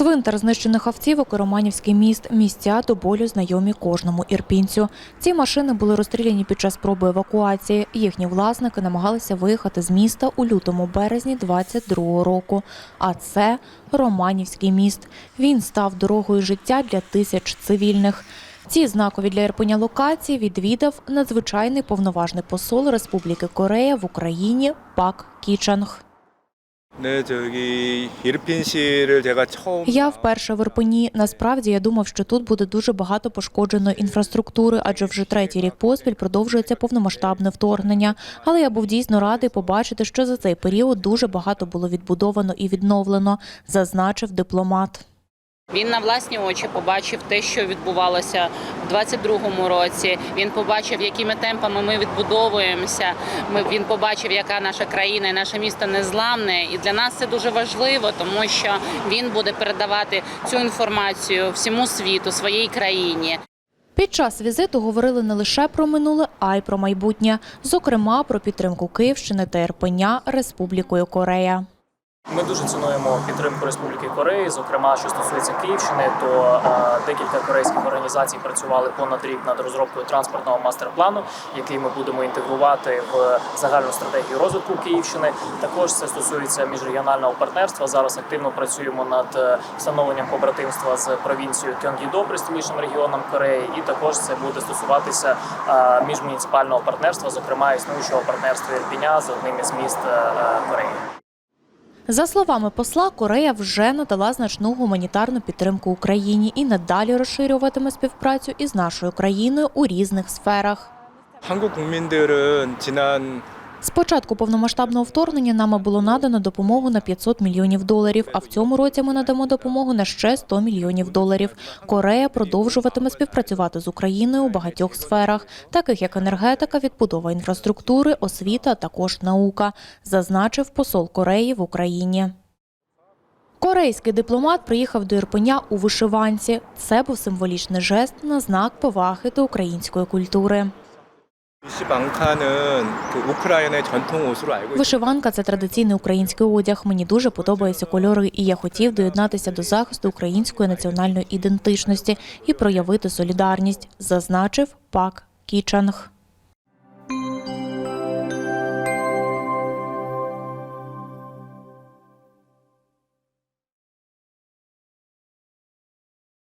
Цвинтар знищених автівок і Романівський міст – місця до болю знайомі кожному ірпінцю. Ці машини були розстріляні під час спроби евакуації. Їхні власники намагалися виїхати з міста у лютому-березні 22-го року. А це Романівський міст. Він став дорогою життя для тисяч цивільних. Ці знакові для Ірпеня локації відвідав надзвичайний повноважний посол Республіки Корея в Україні Пак Кічанг. Я вперше в Ірпені. Насправді я думав, що тут буде дуже багато пошкодженої інфраструктури, адже вже третій рік поспіль продовжується повномасштабне вторгнення. Але я був дійсно радий побачити, що за цей період дуже багато було відбудовано і відновлено, зазначив дипломат. Він на власні очі побачив те, що відбувалося в 22-му році. Він побачив, якими темпами ми відбудовуємося. Ми він побачив, яка наша країна і наше місто незламне. І для нас це дуже важливо, тому що він буде передавати цю інформацію всьому світу, своїй країні. Під час візиту говорили не лише про минуле, а й про майбутнє, зокрема про підтримку Київщини та Ірпеня Республікою Корея. Ми дуже цінуємо підтримку Республіки Кореї. Зокрема, що стосується Київщини, то е, декілька корейських організацій працювали понад рік над розробкою транспортного мастер-плану, який ми будемо інтегрувати в загальну стратегію розвитку Київщини. Також це стосується міжрегіонального партнерства. Зараз активно працюємо над е, встановленням побратимства з провінцією Кьонгідо, пристоличним регіоном Кореї, і також це буде стосуватися е, міжмуніципального партнерства, зокрема існуючого партнерства Ірпіня з одним із міст Кореї. За словами посла, Корея вже надала значну гуманітарну підтримку Україні і надалі розширюватиме співпрацю із нашою країною у різних сферах. 한국 국민들은 지난 з початку повномасштабного вторгнення нами було надано допомогу на 500 мільйонів доларів. А в цьому році ми надамо допомогу на ще 100 мільйонів доларів. Корея продовжуватиме співпрацювати з Україною у багатьох сферах, таких як енергетика, відбудова інфраструктури, освіта, а також наука, зазначив посол Кореї в Україні. Корейський дипломат приїхав до Ірпеня у вишиванці. Це був символічний жест на знак поваги до української культури. Вишиванка це традиційний український одяг. Мені дуже подобаються кольори, і я хотів доєднатися до захисту української національної ідентичності і проявити солідарність, зазначив Пак Кічанг.